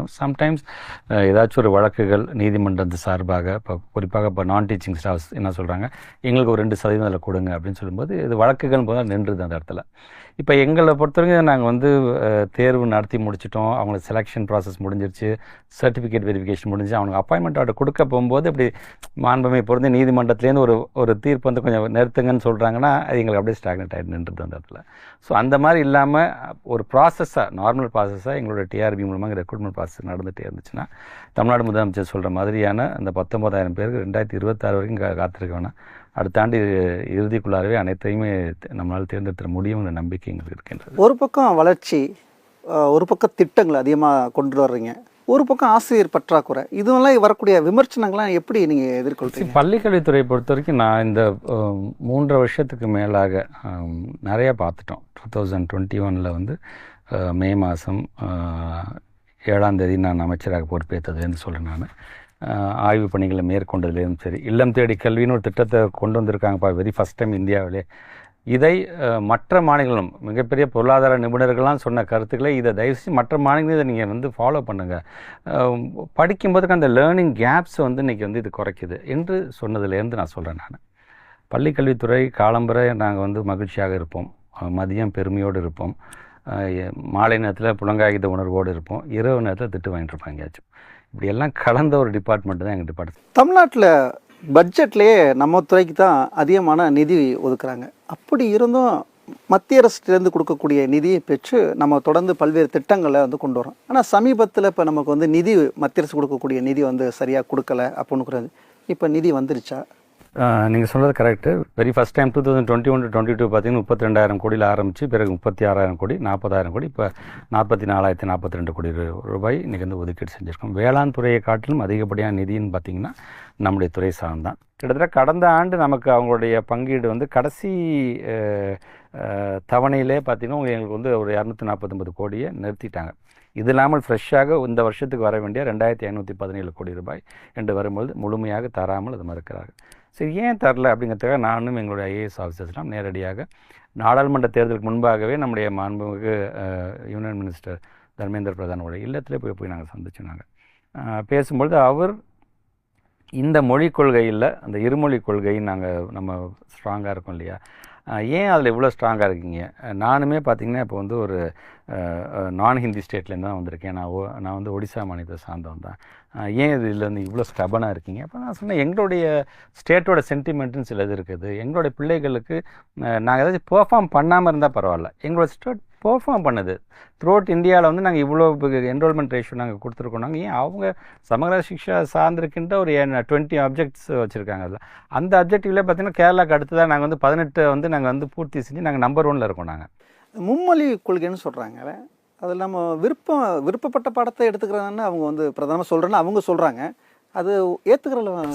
செஞ்சிட்டோம் சம்டைம்ஸ் ஏதாச்சும் ஒரு வழக்குகள் நீதிமன்றத்து சார்பாக இப்போ குறிப்பாக இப்போ நான் டீச்சிங் ஸ்டாஃப்ஸ் என்ன சொல்கிறாங்க எங்களுக்கு ஒரு ரெண்டு சதவீதம் அதில் கொடுங்க அப்படின்னு சொல்லும்போது இது வழக்குகள் போது நின்றுது அந்த இடத்துல. இப்போ எங்களை பொறுத்தவரைக்கும் நாங்கள் வந்து தேர்வு நடத்தி முடிச்சிட்டோம். அவங்களுக்கு செலெக்ஷன் ப்ராசஸ் முடிஞ்சிருச்சு. சர்டிஃபிகேட் வெரிஃபிகேஷன் முடிஞ்சு அவனுக்கு அப்பாயின்மெண்ட் ஆர்டர் கொடுக்க போகும்போது இப்படி மாண்பமை பொருந்து நீதிமன்றத்துலேருந்து ஒரு ஒரு தீர்ப்பு வந்து கொஞ்சம் நிறுத்துங்கன்னு சொல்கிறாங்கன்னா அது எங்களுக்கு அப்படியே ஸ்டாக்னட் ஆகிட்டு நின்றுது அந்த இடத்துல. ஸோ அந்த மாதிரி இல்லாமல் ஒரு ப்ராசஸாக நார்மல் ப்ராசஸ்ஸாக எங்களோட டிஆர்பி மூலமாக ரெக்ரூட்மெண்ட் ப்ராசஸ் நடந்துகிட்டே இருந்துச்சுன்னா தமிழ்நாடு முதலமைச்சர் சொல்கிற மாதிரியான அந்த பத்தொன்பதாயிரம் பேருக்கு ரெண்டாயிரத்தி இருபத்தாறு வரைக்கும் காத்திருக்க வேணாம். அடுத்த ஆண்டு இறு- இறுதிக்குள்ளாகவே அனைத்தையுமே நம்மளால் தேர்ந்தெடுத்துட முடியுங்கிற நம்பிக்கை எங்களுக்கு இருக்கின்றது. ஒரு பக்கம் வளர்ச்சி ஒரு பக்கம் திட்டங்கள் அதிகமாக கொண்டு வர்றீங்க. ஒரு பக்கம் ஆசிரியர் பற்றாக்குறை. இதுவெல்லாம் வரக்கூடிய விமர்சனங்கள்லாம் எப்படி நீங்கள் எதிர்கொள்றீங்க? பள்ளிக்கல்வித்துறையை பொறுத்த வரைக்கும் நான் இந்த அஹ், மூன்றரை வருஷத்துக்கு மேலாக நிறைய பார்த்துட்டோம். டூ தௌசண்ட் டுவெண்ட்டி ஒனில் வந்து மே மாதம் ஏழாம் தேதி நான் அமைச்சராக பொறுப்பேற்றதுலேருந்து சொல்கிறேன் நான். ஆய்வு பணிகளை மேற்கொண்டதுலேயும் சரி. இல்லம் தேடி கல்வின்னு ஒரு திட்டத்தை கொண்டு வந்திருக்காங்கப்பா வெரி ஃபஸ்ட் டைம் இந்தியாவிலே. இதை மற்ற மாநிலங்களும் மிகப்பெரிய பொருளாதார நிபுணர்கள்லாம் சொன்ன கருத்துக்களை இதை தயவுசெய்து மற்ற மாநிலங்களும் இதை நீங்கள் வந்து ஃபாலோ பண்ணுங்கள் படிக்கும்போதுக்கு அந்த லேர்னிங் கேப்ஸ் வந்து இன்றைக்கி வந்து இது குறைக்குது என்று சொன்னதுலேருந்து நான் சொல்கிறேன் நான். பள்ளிக்கல்வித்துறை காலம்பரை நாங்கள் வந்து மகிழ்ச்சியாக இருப்போம். மதியம் பெருமையோடு இருப்போம். மாலை நேரத்தில் புலங்காகித உணர்வோடு இருப்போம். இரவு நேரத்தில் திட்டு வாங்கிட்டு இருப்போம் எங்கேயாச்சும். இப்படியெல்லாம் கலந்த ஒரு டிபார்ட்மெண்ட் தான் எங்கள் டிபார்ட்மெண்ட் தமிழ்நாட்டில் பட்ஜெட்லேயே நம்ம துறைக்கு தான் அதிகமான நிதி ஒதுக்குறாங்க. அப்படி இருந்தும் மத்திய அரசுலேருந்து கொடுக்கக்கூடிய நிதியை பெற்று நம்ம தொடர்ந்து பல்வேறு திட்டங்களை வந்து கொண்டு வரோம் ஆனால் சமீபத்தில் இப்போ நமக்கு வந்து நிதி மத்திய அரசு கொடுக்கக்கூடிய நிதி வந்து சரியாக கொடுக்கல அப்படின்னு இப்போ நிதி வந்துருச்சா? நீங்கள் சொல்கிறது correct very first time two thousand twenty one twenty two பார்த்தீங்கன்னா முப்பத்தி ரெண்டாயிரம் கோடியில் ஆரம்பித்து பிறகு முப்பத்தி ஆறாயிரம் கோடி நாற்பதாயிரம் கோடி இப்போ நாற்பத்தி நாலாயிரத்தி நாற்பத்தி ரெண்டு கோடி ரூபாய் இன்றைக்கி வந்து ஒதுக்கீடு செஞ்சுருக்கோம். வேளாண் துறையை காட்டிலும் அதிகப்படியான நிதின்னு பார்த்தீங்கன்னா நம்முடைய துறை சார்ந்தான் கிட்டத்தட்ட கடந்த ஆண்டு நமக்கு அவங்களுடைய பங்கீடு வந்து கடைசி தவணையிலே பார்த்தீங்கன்னா எங்களுக்கு வந்து ஒரு இரநூத்தி நாற்பத்தொம்பது கோடியை நிறுத்திட்டாங்க. இது இல்லாமல் ஃப்ரெஷ்ஷாக இந்த வருஷத்துக்கு வர வேண்டிய ரெண்டாயிரத்தி ஐநூற்றி பதினேழு கோடி ரூபாய் என்று வரும்போது முழுமையாக தராமல் அது மறுக்கிறார்கள். சரி ஏன் தரல அப்படிங்கிறதுக்காக நானும் எங்களுடைய ஐஏஎஸ் ஆஃபீஸர்ஸ்லாம் நேரடியாக நாடாளுமன்ற தேர்தலுக்கு முன்பாகவே நம்முடைய மாண்புமிகு யூனியன் மினிஸ்டர் தர்மேந்திர பிரதானோட இல்லத்திலே போய் போய் நாங்கள் சந்திச்சோம் நாங்கள் பேசும்பொழுது அவர் இந்த மொழிக் கொள்கையில் அந்த இருமொழி கொள்கை நாங்கள் நம்ம ஸ்ட்ராங்காக இருக்கோம் இல்லையா? ஏன் அதில் இவ்வளோ ஸ்ட்ராங்காக இருக்கீங்க? நானுமே பார்த்தீங்கன்னா இப்போ வந்து ஒரு நான் ஹிந்தி ஸ்டேட்லேருந்து தான் வந்திருக்கேன். நான் ஓ- நான் வந்து ஒடிசா மாநிலத்தை சார்ந்தவன் தான். ஏன் இதில் இருந்து இவ்வளோ ஸ்டபனாக இருக்கீங்க? அப்போ நான் சொன்னேன் எங்களுடைய ஸ்டேட்டோட சென்டிமெண்ட்டுன்னு சில இது இருக்குது. எங்களுடைய பிள்ளைகளுக்கு நாங்கள் ஏதாச்சும் பெர்ஃபார்ம் பண்ணாமல் இருந்தால் பரவாயில்ல. எங்களோட ஸ்டேட் பெர்ஃபார்ம் பண்ணுது. த்ரூஅவுட் இந்தியாவில் வந்து நாங்கள் இவ்வளோ என்ரோல்மெண்ட் ரேஷியோ நாங்கள் கொடுத்துருக்கோம். நாங்கள் ஏன் அவங்க சமகர சிக்ஷா சார்ந்திருக்கின்ற ஒரு டுவெண்ட்டி அப்ஜெக்ட்ஸ் வச்சுருக்காங்க அதில். அந்த அப்ஜெக்டிவ்ல பார்த்தீங்கன்னா கேரளாக்கு அடுத்ததாக நாங்கள் வந்து பதினெட்டு வந்து நாங்கள் வந்து பூர்த்தி செஞ்சு நாங்கள் நம்பர் ஒன்ல இருக்கோம் நாங்கள் மும்மொழி கொள்கைன்னு சொல்கிறாங்க அது நம்ம விருப்பம் விருப்பப்பட்ட பாடத்தை எடுத்துக்கிறதுன்னு அவங்க வந்து பிரதானமாக சொல்கிறேன்னு அவங்க சொல்கிறாங்க அது ஏற்றுக்கிறல நான்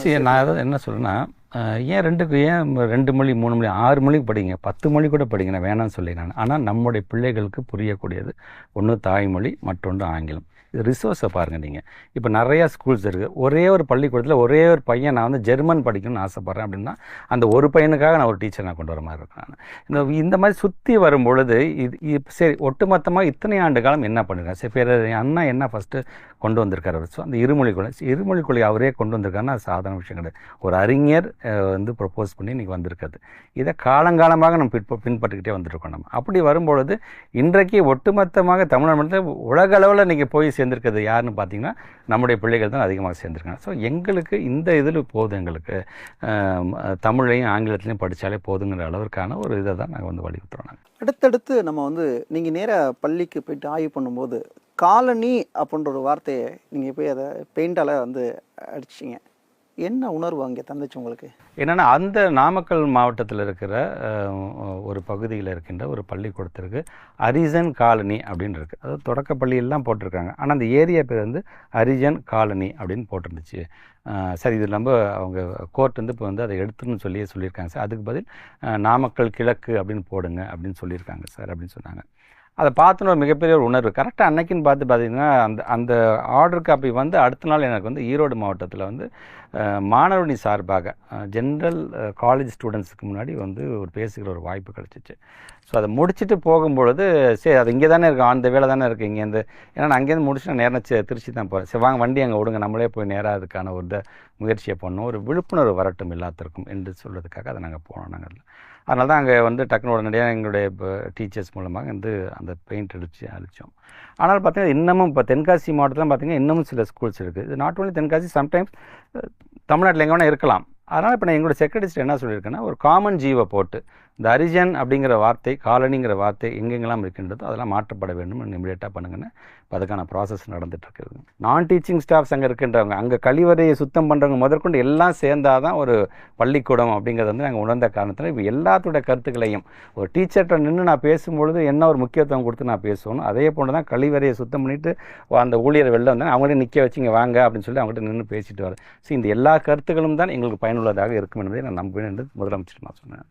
என்ன சொல்றேன்னா அஹ், ஏன் ரெண்டுக்கு ஏன் ரெண்டு மொழி மூணு மொழி ஆறு மொழிக்கு படிங்க? பத்து மொழி கூட படிங்க. நான் வேணாம்னு சொல்லி நான். ஆனால் நம்முடைய பிள்ளைகளுக்கு புரியக்கூடியது ஒன்று தாய்மொழி மற்றொன்று ஆங்கிலம். ரிசோர்ஸை பாருங்கள் நீங்கள் இப்போ நிறையா ஸ்கூல்ஸ் இருக்குது ஒரே ஒரு பள்ளிக்கூடத்தில் ஒரே ஒரு பையன் நான் வந்து ஜெர்மன் படிக்கணும்னு ஆசைப்பட்றேன் அப்படின்னா அந்த ஒரு பையனுக்காக நான் ஒரு டீச்சர் நான் கொண்டு வர மாதிரி இருக்கேன் இந்த இந்த மாதிரி சுற்றி வரும் பொழுது இது இது சரி ஒட்டுமொத்தமாக இத்தனை ஆண்டு காலம் என்ன பண்ணிருக்காங்க சரி பேர் அண்ணா என்ன ஃபஸ்ட்டு கொண்டு வந்திருக்காரு ஸோ அந்த இருமொழி கொள்கை இருமொழி கொள்கை அவரே கொண்டு வந்திருக்காருன்னா அது சாதாரண விஷயம் கிடையாது. ஒரு அறிஞர் வந்து ப்ரொப்போஸ் பண்ணி இன்றைக்கி வந்திருக்காது இதை காலங்காலமாக நம்ம பின்ப பின்பற்றிக்கிட்டே வந்திருக்கோம் நம்ம. அப்படி வரும்பொழுது இன்றைக்கு ஒட்டுமொத்தமாக தமிழ்நாடு உலக அளவில் இன்றைக்கி போய் சேர்ந்துருக்கிறது யாருன்னு பார்த்தீங்கன்னா நம்முடைய பிள்ளைகள் தான் அதிகமாக சேர்ந்துருக்காங்க. ஸோ எங்களுக்கு இந்த இதில் போதும் எங்களுக்கு தமிழையும் ஆங்கிலத்திலையும் படித்தாலே போதுங்கிற அளவிற்கான ஒரு இதை தான் நாங்கள் வந்து வலியுறுத்துறோம் நாங்கள். அடுத்தடுத்து நம்ம வந்து நீங்கள் நேராக பள்ளிக்கு போயிட்டு ஆய்வு பண்ணும்போது காலனி அப்படின்ற ஒரு வார்த்தையை நீங்கள் போய் அதை பெயிண்டால் வந்து அடிச்சிங்க. என்ன உணர்வு அங்கே தந்துச்சு உங்களுக்கு? என்னென்னா அந்த நாமக்கல் மாவட்டத்தில் இருக்கிற ஒரு பகுதியில் இருக்கின்ற ஒரு பள்ளிக்கூடத்திற்கு ஹரிஜன் காலனி அப்படின்னு இருக்குது அதாவது தொடக்க பள்ளியெல்லாம் போட்டிருக்காங்க. ஆனால் அந்த ஏரியா பேர் வந்து அரிஜன் காலனி அப்படின்னு போட்டிருந்துச்சு. சரி இது நம்ம அவங்க கோர்ட் வந்து இப்போ வந்து அதை எடுத்துன்னு சொல்லியே சொல்லியிருக்காங்க சார். அதுக்கு பதில் நாமக்கல் கிழக்கு அப்படின்னு போடுங்க அப்படின்னு சொல்லியிருக்காங்க சார் அப்படின்னு சொன்னாங்க. அதை பார்த்துன்னு ஒரு மிகப்பெரிய ஒரு உணர்வு. கரெக்டாக அன்னைக்குன்னு பார்த்து பார்த்தீங்கன்னா அந்த அந்த ஆர்டர் காப்பி வந்து அடுத்த நாள் எனக்கு வந்து ஈரோடு மாவட்டத்தில் வந்து மாணவனி சார்பாக ஜென்ரல் காலேஜ் ஸ்டூடெண்ட்ஸுக்கு முன்னாடி வந்து ஒரு பேசுகிற ஒரு வாய்ப்பு கிடச்சிச்சு. ஸோ அதை முடிச்சுட்டு போகும்பொழுது சரி அது இங்கே தானே இருக்குது அந்த வேலை தானே இருக்குது இங்கேருந்து ஏன்னா நான் அங்கேருந்து முடிச்சுட்டு நான் நேரம் திருச்சி தான் போகிறேன் சரி வாங்க வண்டி அங்கே விடுங்க நம்மளே போய் நேராக அதுக்கான ஒரு முயற்சியை பண்ணோம். ஒரு விழிப்புணர்வு வரட்டும் எல்லாத்திற்கும் என்று சொல்கிறதுக்காக அதை நாங்கள் போனோம் நாங்கள் அதனால தான் அங்கே வந்து டக்குனு உடனடியாக எங்களுடைய டீச்சர்ஸ் மூலமாக வந்து அந்த பெயிண்ட் அடித்து அழிச்சோம் ஆனால் பார்த்தீங்கன்னா இன்னமும் இப்போ தென்காசி மாவட்டத்தில் பார்த்திங்கன்னா இன்னமும் சில ஸ்கூல்ஸ் இருக்குது இது நாட் ஓன்லி தென்காசி சம்டைம்ஸ் தமிழ்நாட்டில் எங்கே வேணால் இருக்கலாம். அதனால் இப்போ நான் எங்களோட செக்ரட்டரிஸ்ட் என்ன சொல்லியிருக்கேன்னா ஒரு காமன் ஜீவை போட்டு இந்த அரிஜன் அப்படிங்கிற வார்த்தை காலனிங்கிற வார்த்தை எங்கெங்கெல்லாம் இருக்கின்றதோ அதெல்லாம் மாற்றப்பட வேண்டும் இமிடியேட்டாக பண்ணுங்கன்னு இப்போ அதுக்கான ப்ராசஸ் நடந்துகிட்ருக்குது இருக்குது நான் டீச்சிங் ஸ்டாஃப்ஸ் அங்கே இருக்கின்றவங்க அங்கே கழிவறையை சுத்தம் பண்ணுறவங்க முதற்கொண்டு எல்லாம் சேர்ந்தாதான் தான் ஒரு பள்ளிக்கூடம் அப்படிங்கிறது வந்து நாங்கள் உணர்ந்த காரணத்தில் இப்போ எல்லாத்தோட கருத்துக்களையும் ஒரு டீச்சர்கிட்ட நின்று நான் பேசும்பொழுது என்ன ஒரு முக்கியத்துவம் கொடுத்து நான் பேசணும் அதே போன்று தான் கழிவறையை சுத்தம் பண்ணிவிட்டு அந்த ஊழியர் வெளில வந்தாங்க அவங்கள்ட்ட நிற்க வச்சு இங்கே வாங்க அப்படின்னு சொல்லி அவங்ககிட்ட நின்று பேசிட்டு வரேன் ஸோ இந்த எல்லா கருத்துக்களும் தான் எங்களுக்கு பயனுள்ளதாக இருக்கும் என்பதை நான் நம்புவேன் என்று முதலமைச்சர் நான் சொன்னேன்.